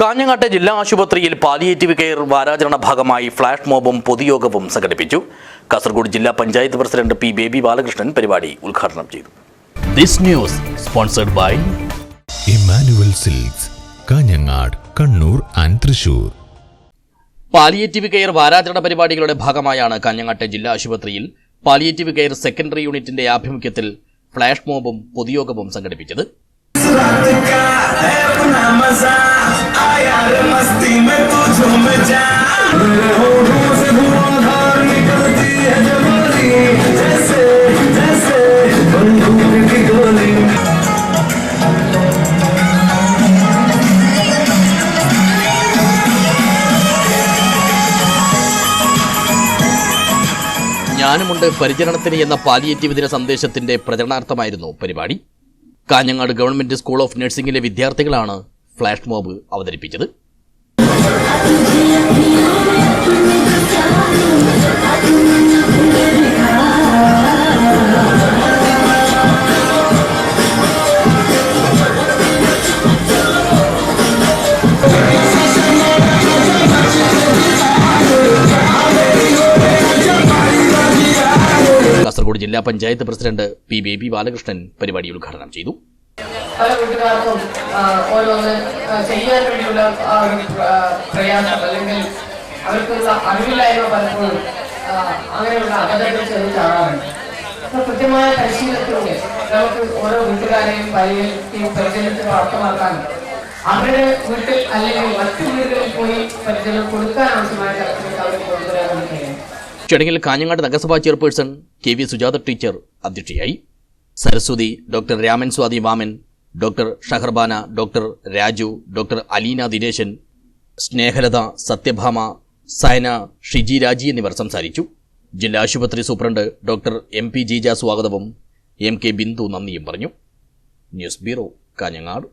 കാഞ്ഞങ്ങാട്ടെ ജില്ലാ ആശുപത്രിയിൽ palliative care വാരാചരണ ഭാഗമായി ഫ്ലാഷ് മോബും പൊതുയോഗവും സംഘടിപ്പിച്ചു. കാസർഗോഡ് ജില്ലാ പഞ്ചായത്ത് പ്രസിഡന്റ് പി ബേബി ബാലകൃഷ്ണൻ പരിപാടി ഉദ്ഘാടനം ചെയ്തു. This news sponsored by Emmanuel silks Kanhangad Kannur and Thrissur. Palliative care വാരാചരണ പരിപാടികളുടെ ഭാഗമായാണ് കാഞ്ഞങ്ങാട്ടെ ജില്ലാ ആശുപത്രിയിൽ പാലിയേറ്റീവ് കെയർ സെക്കൻഡറി യൂണിറ്റിന്റെ ആഭിമുഖ്യത്തിൽ ഫ്ലാഷ് മോബും പൊതുയോഗവും സംഘടിപ്പിച്ചത്. ഞാനുമുണ്ട് പരിചരണത്തിന് എന്ന പാലിയേറ്റീവ് ദിന സന്ദേശത്തിന്റെ പ്രചരണാർത്ഥമായിരുന്നു പരിപാടി. കാഞ്ഞങ്ങാട് ഗവൺമെന്റ് സ്കൂൾ ഓഫ് നഴ്സിംഗിലെ വിദ്യാർത്ഥികളാണ് ഫ്ലാഷ് മോബ് അവതരിപ്പിച്ചത്. കാസർഗോഡ് ജില്ലാ പഞ്ചായത്ത് പ്രസിഡന്റ് പി ബേബി ബാലകൃഷ്ണൻ പരിപാടി ഉദ്ഘാടനം ചെയ്തു. പല വീട്ടുകാർക്കും ഓരോന്ന് ചെയ്യാൻ വേണ്ടിയുള്ള ആ ഒരു പ്രയാസം അല്ലെങ്കിൽ അവർക്കുള്ള അറിവില്ലായ്മ പലപ്പോഴും അങ്ങനെയുള്ള അബദ്ധങ്ങൾ ചെറിയ അപ്പൊ കൃത്യമായ പരിശീലനത്തിലൂടെ നമുക്ക് ഓരോ വീട്ടുകാരെയും പരിചരിക്കുകയും പരിചരണത്തിന് പ്രാപ്തമാക്കാനും അവരുടെ വീട്ടിൽ അല്ലെങ്കിൽ മറ്റു വീടുകളിൽ പോയി പരിചരണം കൊടുക്കാൻ ആവശ്യമായ കഴിയും. ചടങ്ങിൽ കാഞ്ഞങ്ങാട് നഗരസഭാ chairperson K V Sujatha teacher അധ്യക്ഷയായി. Saraswathi doctor Raman Swathi Vaman doctor Shaharbana doctor Raju doctor Aleena Dineshan Snehalatha Sathyabhama Sayana Shiji Raji എന്നിവർ സംസാരിച്ചു. ജില്ലാ ആശുപത്രി superintendent doctor M P Jeeja സ്വാഗതവും എം കെ ബിന്ദു നന്ദിയും പറഞ്ഞു. News bureau Kanhangad.